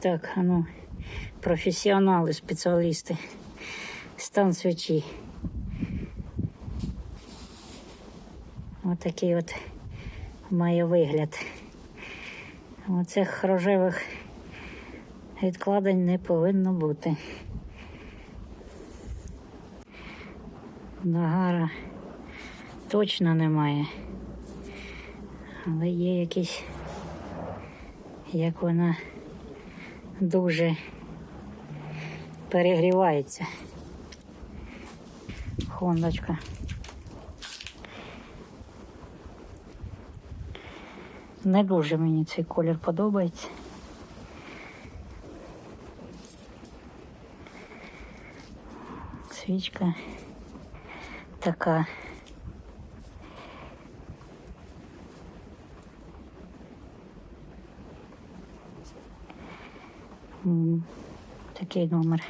Так, ну, професіонали, спеціалісти. Стан свічі. Отакий от має вигляд. Оцих рожевих відкладень не повинно бути. Нагара точно немає. Але є якісь, як вона дуже перегрівається. Хондочка. Не дуже мені цей колір подобається. Свічка така. うん時計の生まれ